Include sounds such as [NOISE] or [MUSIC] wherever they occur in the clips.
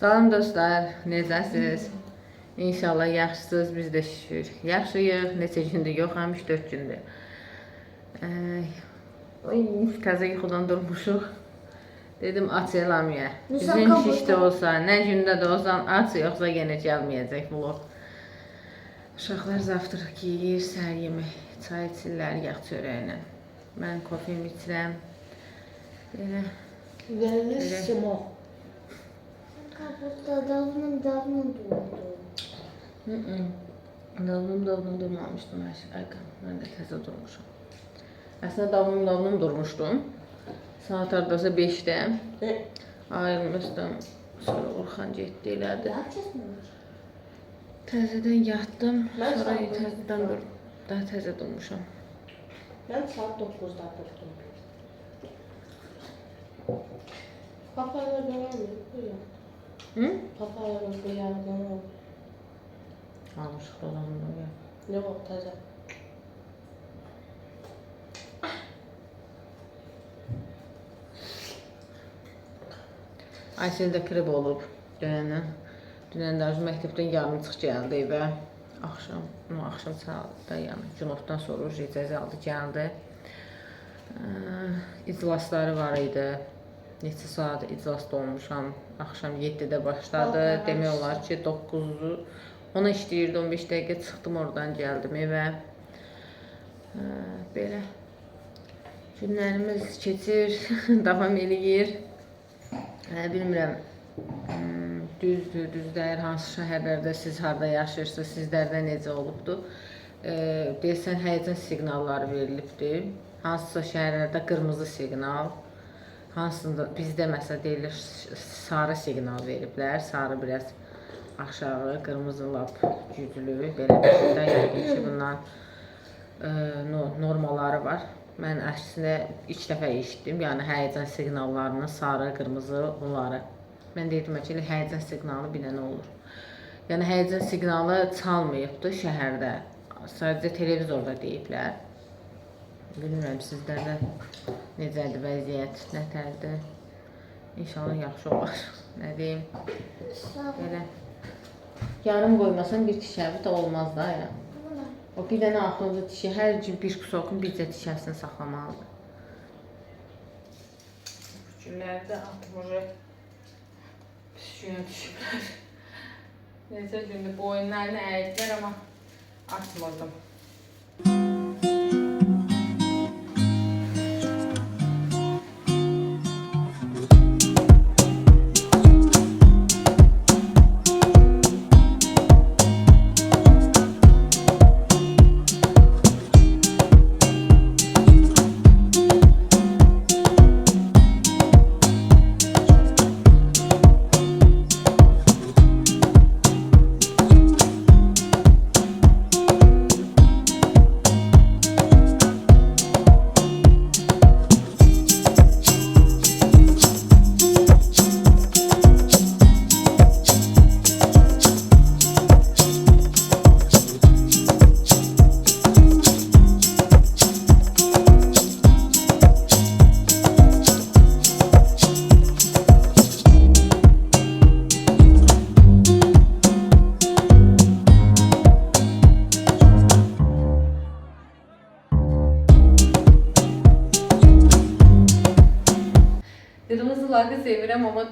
Salam dostlar, necəsiz? İnşallah yaxşısınız, biz də şükür. Yaxşıyıq, neçə gündür yoxam, 3-4 gündür. Ay, təzə yuxudan durmuşuq. Dedim aç eləməyə. Bizim şişdə olsa, nə gündə də olsan aç, yoxsa yenə gəlməyəcək vlog. Uşaqlar zavtraq yeyir, səhər yemək, çay içirlər yağ çörəklə. Mən kofemi içirəm. Belə Bellissimo. Kapusta davno davno durdu. Davulum davulum durmamışdım her şey. Aykan, ben de tezde durmuşum. Aslında davulum davulum durmuştum. Saat hardasa 5'te ayrılmışdım. Sonra Orxan getdi elədi. Təzədən yatdım. Mən Sonra təzədən dur. Daha təzə durmuşam. Ben saat 9'da durdum. Papayla beraber buyur. Hı? Papayla beraber Almışıq dolanımda ya. Ne var taze? Ayseldə krib olub dünəndən. Dünən də məktəbdən yarımçıq gəldi evə. Axşam, no axşam saatda, yəni günortadan sonra icazə aldı, gəldi. Ə, iclasları var idi. Neçə saat iclasda olmuşam. Axşam 7-də başladı. Demək olar ki, 9-u ona işləyirdi, 15 dəqiqə çıxdım oradan, gəldim evə. Ə, belə günlərimiz keçir, [LAUGHS] davam eləyir. Hə, bilmirəm. hmm, Düzdür, düz deyir. Hansı şəhərlərdə siz harda yaşayırsınız, sizlərdə necə olubdu? E, deyəsən həyəcan siqnalları verilibdi. Hansısa şəhərlərdə qırmızı siqnal, hansında bizdə məsəl deyilir sarı siqnal veriblər. Sarı biraz aşağı, qırmızı lap güclü. Belə bir şey də yəqin ki, bundan e, no- normaları var. Mən əslində ilk dəfə eşitdim. Yəni həyəcan siqnallarını, sarı, qırmızı bunları. Mən dedim ki, həyəcan siqnalı bir dənə olur. Yəni həyəcan siqnalı çalmayıbdı şəhərdə. Sadəcə televizorda deyiblər. Bilmirəm sizlərdə necədir vəziyyət, nətərdir. İnşallah yaxşı olar. [LAUGHS] Nə deyim? Belə. Yarım qoymasan bir tişəvi də olmaz da ya. O bir dənə axırda dişi, hər gün bir kusokun bircə dişəsini saxlamalıdır. Günlərdə atmırı püsküyə düşüblər. [LAUGHS] Necə gündür boyunlarını əyidlər, amma atmırdım.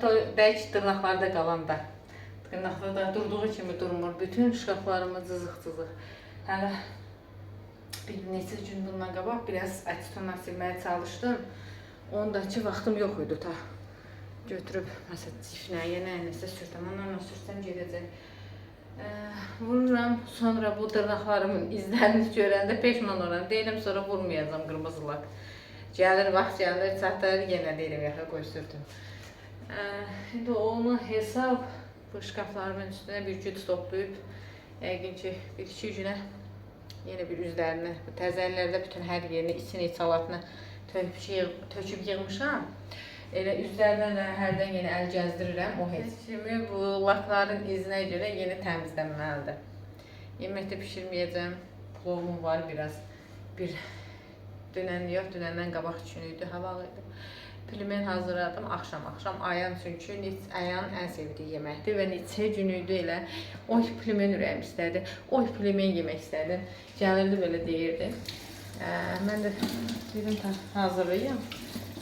To- bəlkə dırnaqlarda qalanda. Dırnaqlarda durduğu kimi durmur. Bütün şkaflarımı cızıq-cızıq. Hələ bir neçə gün bundan qabaq biraz ətitona silməyə çalışdım. Ondakı vaxtım yox idi ta. Götürüb məsələn cifnəyə nə nəsə sürdüm. Ondan sürsəm gedəcək. Ə, vururam, sonra bu dırnaqlarımın izlərini [LAUGHS] görəndə peşman oluram. Deyirəm sonra vurmayacağam qırmızı lak. Gəlir vaxt gəlir, çatır, yenə deyirəm yaxa qoy sürdüm. Ə, İndi onu hesab bu şkaflarımın üstünə bir güc toplayıb yəqin ki, bir iki günə yenə bir üzlərini, bu təzələrdə bütün hər yerini, içini, içalatını töküb, yığ, töküb yığmışam. Elə üzlərinə də hərdən yenə əl gəzdirirəm, o heç kimi bu lakların izinə görə yeni təmizlənməlidir. Yemək də bişirməyəcəm. Plovum var biraz. Bir dünən yox, dünəndən qabaq üçün idi, hava idi. Pilimen hazırladım axşam-axşam Ayan çünki Nit- Ayan ən sevdiyi yeməkdir və neçə gün idi elə oy pilimen ürəyim istədi. Oy pilimen yemək istədim. Gəlirdi belə deyirdi. Ə, mən də dedim hazırlayım.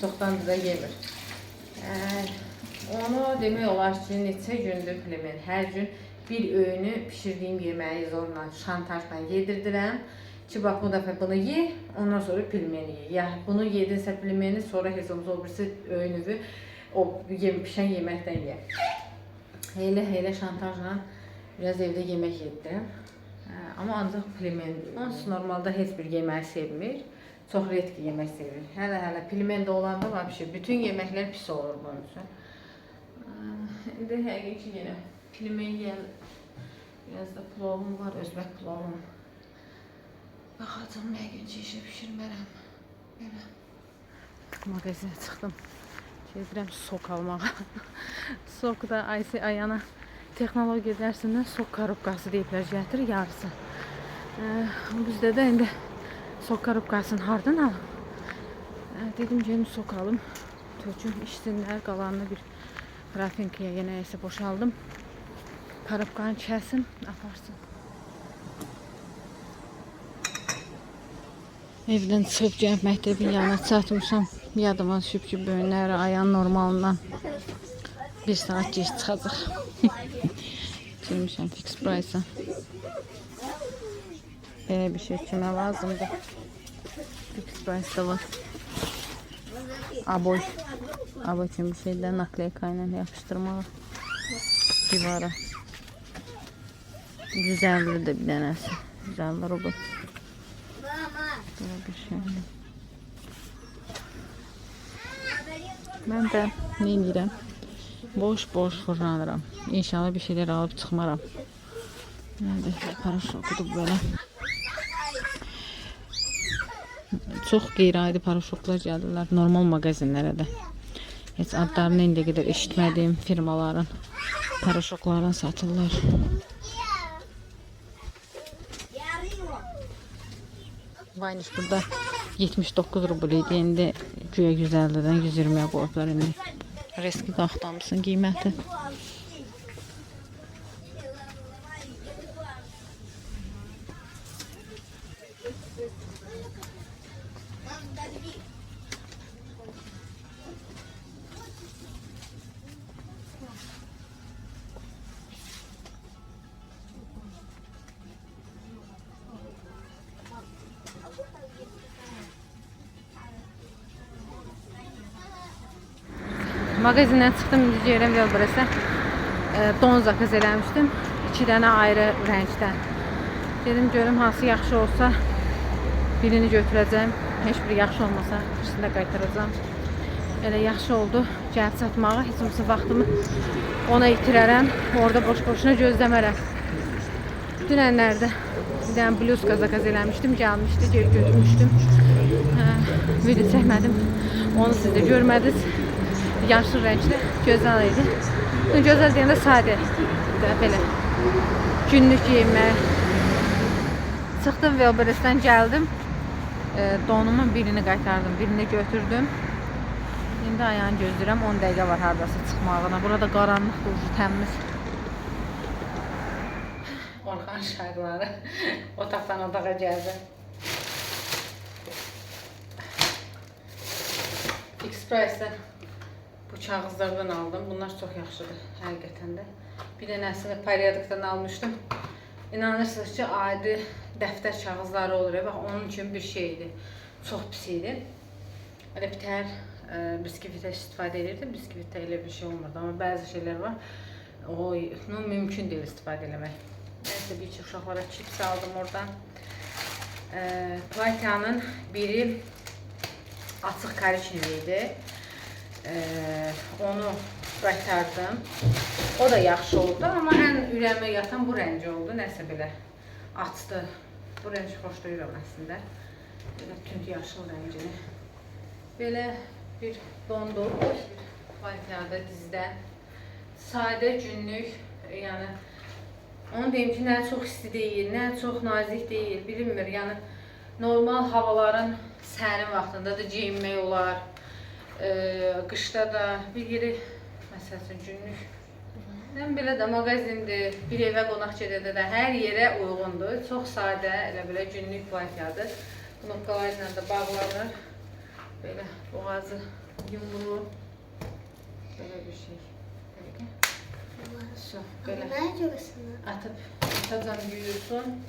Çoxdandır da yemir. Onu demək olar ki, neçə gündür pilimen hər gün bir öğünü pişirdiyim yeməyi zorla, şantajla yedirdirəm. Bu dəfə bunu ye, ondan sonra pilmeni ye. Ya bunu yedinsə pilmeni, sonra heç olmasa o birisi öğünüvü o yem pişən yeməkdən ye. Elə şantajla biraz evdə yemək yedirəm. Amma ancaq pilmen. Onsuz normalda heç bir yeməyi sevmir. Çox redki yemək sevir. Hələ hələ pilmen də olanda vəbşi bütün yeməklər pis olur bunun üçün. Ə, İndi həqiqi yenə pilmen yeyən biraz da plovum var, özbək plovum. Baxacağım nə gün çeşə bişirmərəm. Belə. Mağazinə çıxdım. Gedirəm sok almağa. [LAUGHS] sok da Aysi Ayana texnologiya dərsindən sok korobkası deyiblər gətir yarısı. Ə, bizdə də indi sok korobkasını hardan alım? Ə, dedim gedim sok alım. Töküm içsinlər, qalanını bir rafinkaya yenə isə boşaldım. Korobkanı kəsin, aparsın. Evdən çıxıb gəlib məktəbin yanına çatmışam. Yadıma düşüb ki, bugünləri ayağın normalından bir saat gec çıxacaq. [LAUGHS] Girmişəm fix price-a. Belə bir şey kimə lazımdır? Fix price-da var. Aboy. Aboy kimi bir şeydən nakleyka ilə yapışdırmağa. Divara. 150 de bir dənəsi. 150 rubl. Böyle bir şey. De ne edirəm? Boş-boş fırlanıram. İnşallah bir şeyler alıp çıxmaram. Nədir? Paraşokudur belə. Çox qeyri-adi paraşoklar gəlirlər normal mağazinlərə də. Heç adlarını indiyə qədər eşitmədiyim firmaların paraşoklarını satırlar. Vayniş burada 79 rubl idi. İndi güya 150-dən 120-yə qoyublar indi. Reski qalxdamışsın qiyməti. Mağazindən çıxdım, indi gedirəm Velbresə. E, don zakaz eləmişdim. 2 dənə ayrı rəngdən. Dedim görüm hansı yaxşı olsa birini götürəcəm. Heç biri yaxşı olmasa ikisini də qaytaracağam. Elə yaxşı oldu. Gəlib çatmağa heç olmasa vaxtımı ona itirərəm. Orada boş-boşuna gözləmərəm. Dünənlərdə bir dənə bluzka zakaz eləmişdim. Gəlmişdi, geri götürmüşdüm. Hə, video çəkmədim. Onu siz də görmədiniz. Yaşlı renkli, güzel idi. Güzel deyəndə sadə. də Belə. Günlük geyinmək. Çıxdım Velberesdən gəldim. E, donumun birini qaytardım, birini götürdüm. İndi ayağını gözləyirəm. 10 dəqiqə var hardasa çıxmağına. Burada qaranlıqdır, təmiz. Orxan şarları [LAUGHS] otaqdan otağa gəldi. Express'dən bu kağızlardan aldım. Bunlar çok yaxşıdır həqiqətən də. Bir dənəsini periodikdən almışdım. İnanırsınız ki, adi dəftər kağızları olur. Bax, onun kimi bir şeydir. Çox pis idi. Elə bitər e, biskvitə istifadə edirdim. Biskvitdə elə bir şey olmurdu. Amma bəzi şeylər var. O, no, mümkün deyil istifadə eləmək. Nəsə, bir çox uşaqlara çips aldım oradan. E, Plakiyanın biri açıq karişinli. Ee, onu qaytardım. O da yaxşı oldu, amma ən ürəyimə yatan bu rəng oldu. Nəsə belə açdı. Bu rəngi xoşlayıram əslində. Belə tünd yaşıl rəngini. Belə bir dondur, bir paltiyada dizdən. Sadə günlük, yəni onu deyim ki, nə çox isti deyil, nə çox nazik deyil, bilinmir. Yəni normal havaların sərin vaxtında da geyinmək olar. E, qışda da bir yeri məsələn günlük Mən belə də mağazindir, bir evə qonaq gedəndə də hər yerə uyğundur. Çox sadə, elə belə günlük plakyadır. Knopkalarla da bağlanır. Belə boğazı yumru. Belə bir şey. So, belə Nerede orasını? atıb atacam yuyulsun.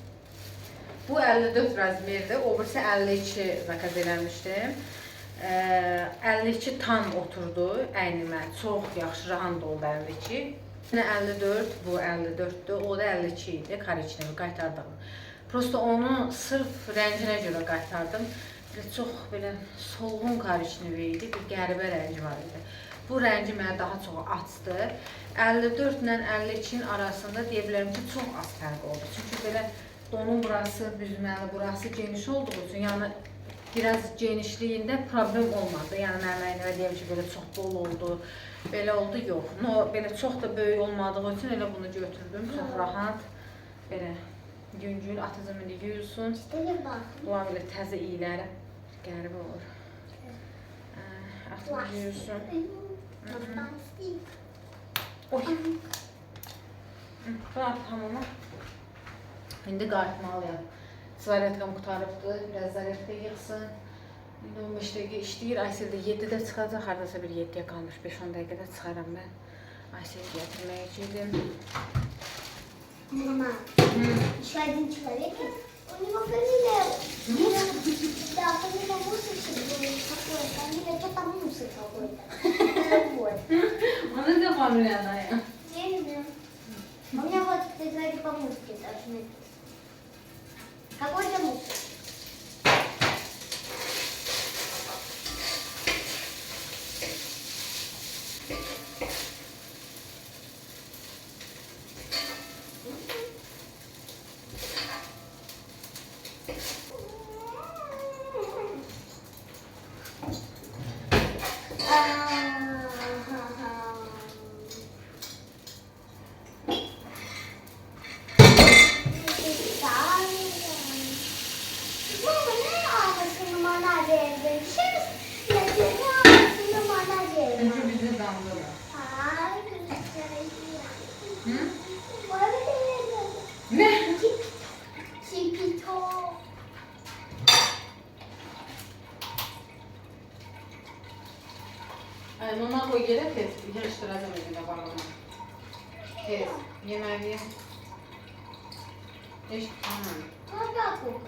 Bu 54 razmerdir. O birisi 52 zakaz eləmişdim. Ee, 52 tam oturdu əynimə. Çox yaxşı, rahat oldu 52. Yine 54, bu 54'tü. O da 52 idi. Kariçnemi qaytardım. Prosta onu sırf rənginə görə qaytardım. Belə çox belə solğun kariçnevi idi. Bir qəribə rəngi var idi. Bu rəngi mənə daha çox açdı. 54 ilə 52-nin arasında deyə bilərəm ki, çox az fərq oldu. Çünki belə donun burası büzməli, burası geniş olduğu üçün, yəni biraz genişliyində problem olmadı. Yəni mənim əynimə deyim ki, belə çox bol oldu, belə oldu, yox. No, belə çox da böyük olmadığı üçün elə bunu götürdüm. Çox rahat. Belə yüngül atacağım indi yuyulsun. De bak. Bunlar belə təzə iyləri qəribə olur. Atım yuyulsun. Oy. Bırak hamama. İndi qayıtmalıyam. Zaretkam qutarıbdı, biraz zaretka yığsın. İndi 15 dəqiqə işləyir. Aysel də 7-də çıxacaq, hardasa bir 7-yə qalmış 5-10 dəqiqədə çıxaram mən. Aysel gətirməyə gedim. Мама, Hı. еще один человек есть. У него фамилия... Да, фамилия Мусыч какой-то. Фамилия что-то Мусы какой-то. Э, Вот. Onu da Mama koy geri tez. Yarıştıracağım evine babama. Tez. Yemeğini ye. Eş, tamam. Hala koku.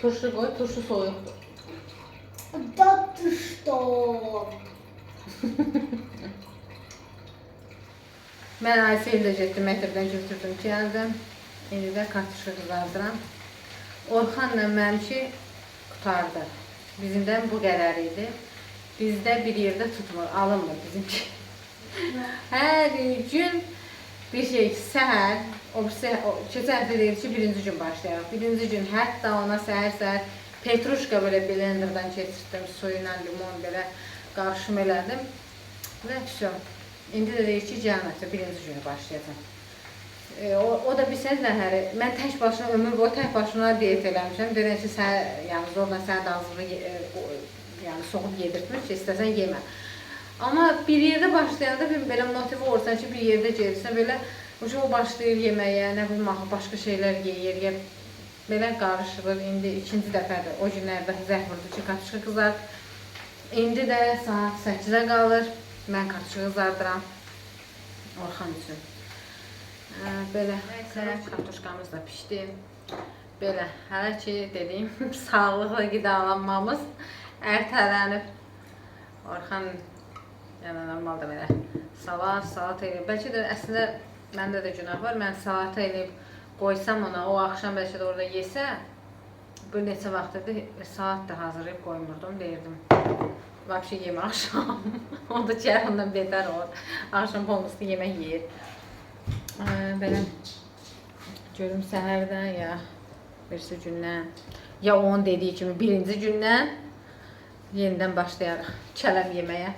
Turşu koy, turşu soğuk. Tatlı soğuk. [LAUGHS] Ben Aysel'i de getdim, məktəbdən götürdüm ki, gəldim. İndi də qatışıq qızardıram. Orxanla mənimki qutardı. Bizimdən bu qədər idi. Bizdə bir yerdə tutmur, alınmır bizimki. Hər gün şey səhər, o birisi, o, keçən həftə deyildi ki, birinci gün başlayarıq. Birinci gün hətta ona səhər-səhər petruşka belə blenderdan keçirtdim, suyu limon belə qarışım elədim. Və vəsə. İndi də deyir ki, cəmiyyətdə birinci günü başlayacaq. E, o, o da bir sözlə həri, mən tək başına, ömür boyu tək başına diyet eləmişəm. Deyirəm ki, sən, yəni zorla sən də azlığı, e, yəni soğuk yedirtmir ki, istəsən yemə. Amma bir yerdə başlayanda bir belə motive olursan ki, bir yerdə gedirsən, belə o başlayır yeməyə, nə bilim, axı başqa şeylər yeyir, ya belə qarışılır. İndi ikinci dəfədir. O günlərdə zəh vurdu ki, kartuşka qızar. İndi də saat 8-ə qalır. Mən kartuşka qızardıram. Orxan üçün. Hə, belə kartuşkamız da pişdi. Belə, hələ ki dediyim [LAUGHS] sağlıqlı qidalanmamız ertələnib. Orxan yəni normalda belə salat, salat eləyib. Bəlkə də əslində məndə də günah var. Mən salata eləyib qoysam ona, o axşam bəlkə də orada yesə, bir neçə vaxtdır saat da hazırlayıb qoymurdum, deyirdim. Vəbşi yemə axşam. [LAUGHS] Onda çərhundan betər olur. Axşam polnusu yemək yeyir. Belə görüm səhərdən ya birisi gündən ya onun dediyi kimi birinci gündən yenidən başlayarıq kələm yeməyə.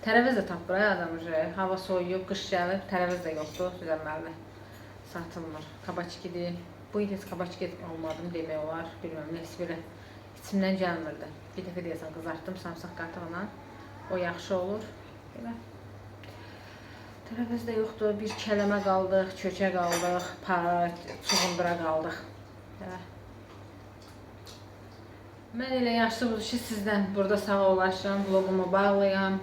Tərəvəz də tapır ay adam uje. Hava soyuyub, qış gəlib, tərəvəz də yoxdur, düzəlməli. Satılmır. Kabaçkidir. Bu il heç kabaçki almadım demək olar. Bilmirəm, nəsə belə içimdən gəlmirdi. Bir dəfə deyəsən qızartdım samsaq qatığına. O yaxşı olur. Belə. Tərəvəz də yoxdur. Bir kələmə qaldıq, kökə qaldıq, para, çuğundura qaldıq. Belə. Mən elə yaşlı budur ki, sizdən burada sağollaşıram, vlogumu bağlayam.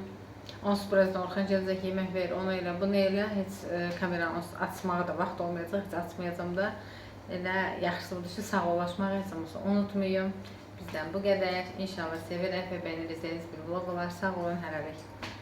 Onsuz birazdan Orxan gələcək yemək verir, onu elə, bunu elə, heç e, kameranı onsuz açmağa da vaxt olmayacaq, heç açmayacağım da. Elə yaxşısı budur ki, sağollaşmaq heç olmasa unutmayın. Bizdən bu qədər. İnşallah severək və bəyənirsiniz bir vlog olar. Sağ olun, hələlik.